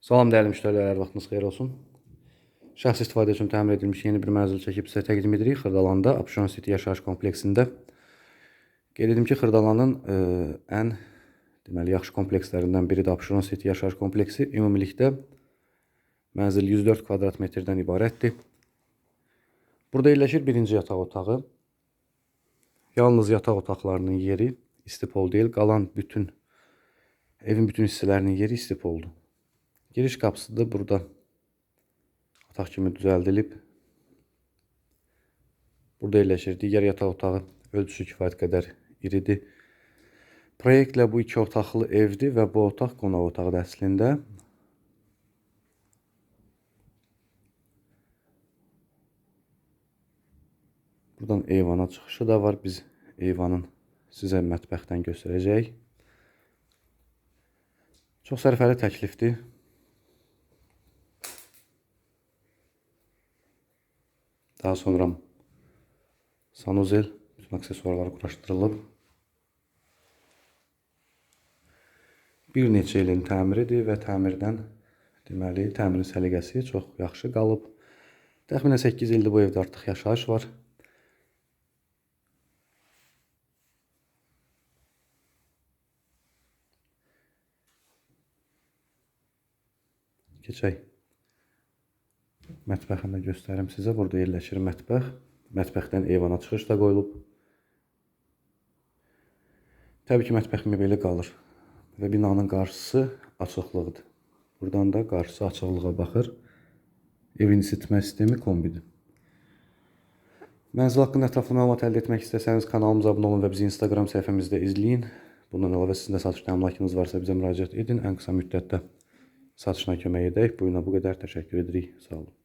Salam dəyərli müştərilər, vaxtınız xeyir olsun. Şəxsi istifadə üçün təmir edilmiş yeni bir mənzil çəkib sizə təqdim edirik. Xırdalanda Abşeron City yaşayış kompleksində. Qeyd edim ki, Xırdalanın ə, ən deməli yaxşı komplekslərindən biri də Abşeron City yaşayış kompleksi. Ümumilikdə mənzil 104 kvadrat metrdən ibarətdir. Burada yerləşir birinci yataq otağı. Yalnız yataq otaqlarının yeri istipol deyil. Qalan bütün evin bütün hissələrinin yeri istipoldur. Giriş qapısı da burada otaq kimi düzəldilib. Burada yerləşir. Digər yataq otağı ölçüsü kifayət qədər iridir. Proyektlə bu iki otaqlı evdir və bu otaq qonaq otağıdır əslində. Buradan eyvana çıxışı da var. Biz eyvanın sizə mətbəxdən göstərəcəyik. Çox sərfəli təklifdir. Daha sonra sanuzel bütün aksesuarlar quraşdırılıb. Bir neçə ilin təmiridir və təmirdən deməli təmirin səliqəsi çox yaxşı qalıb. Təxminən 8 ildir bu evdə artıq yaşayış var. Keçək. Mətbəxini də göstərim sizə. Burada yerləşir mətbəx. Mətbəxdən eyvana çıxış da qoyulub. Təbii ki, mətbəx mebeli qalır. Və binanın qarşısı açıqlıqdır. Buradan da qarşısı açıqlığa baxır. Evin isitmə sistemi kombidir. Mənzil haqqında ətraflı məlumat əldə etmək istəsəniz kanalımıza abunə olun və bizi Instagram səhifəmizdə izləyin. Bundan əlavə sizin də satış təminatınız varsa bizə müraciət edin. Ən qısa müddətdə satışına kömək edək. Bu günə bu qədər təşəkkür edirik. Sağ olun.